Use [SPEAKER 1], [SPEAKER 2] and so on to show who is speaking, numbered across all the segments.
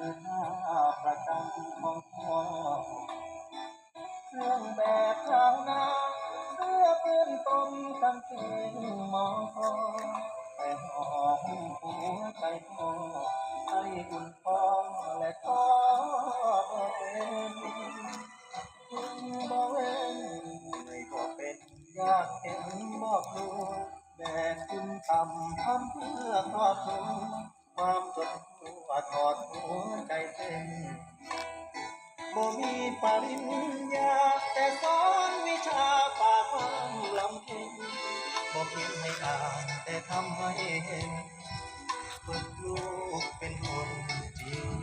[SPEAKER 1] ประกันของพ่อเครื่องแบบชาวนาเสื้อปืนต้นกางเกงมอคอแต่หอมหัวใจพ่อให้คุณพ่อและพ่อเป็นคุณบ่เวนไม่ก็เป็นอยากเห็นบอกรู้แบกคุณทำทำเพื่อครอบครัว ความจนตัวถอดหัวใจเต้นบ่มีปริญญาแต่สอนวิชาป่าความลำเค็ญบ่เพียงให้อ่านแต่ทำให้เห็นฝึกลูกเป็นคนจริง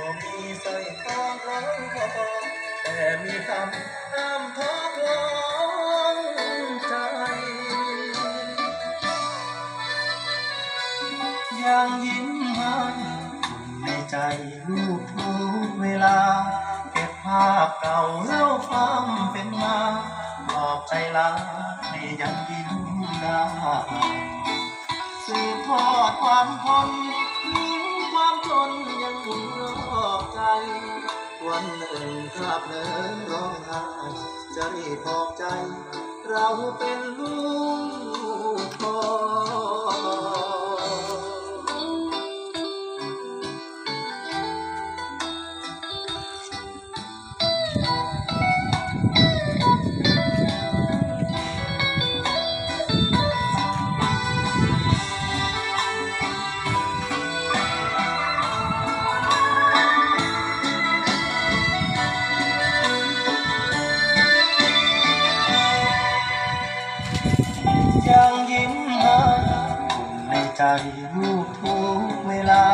[SPEAKER 1] บ่มีสร้อยทองร้อยคอแต่มีคำห้ามท้อของใจ ยังยิ้มให้ในใจลูกทุกเวลา เก็บภาพเก่าเล่าความเป็นมาปลอบใจลาให้ยังยิ้มได้สืบทอดความทน วันหนึ่งคราบเนินร้องไห้จะรีบบอกใจ เราเป็นลูก งยิ้มให้ในใจลูกทุกเวลา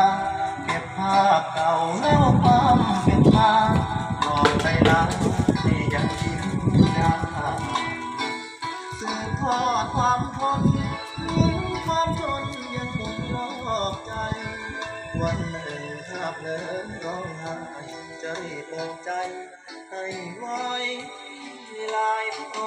[SPEAKER 1] เก็บภาพเก่าเล่าความเป็นมาปลอใจลาที่ยังยิ้มได้สืบทอดความทนยิ้มความจนยังคงรอบใจ วันหนึ่งคราบเลินร้องไห้จะรีบบอกใจ ให้ไว้ลายพอ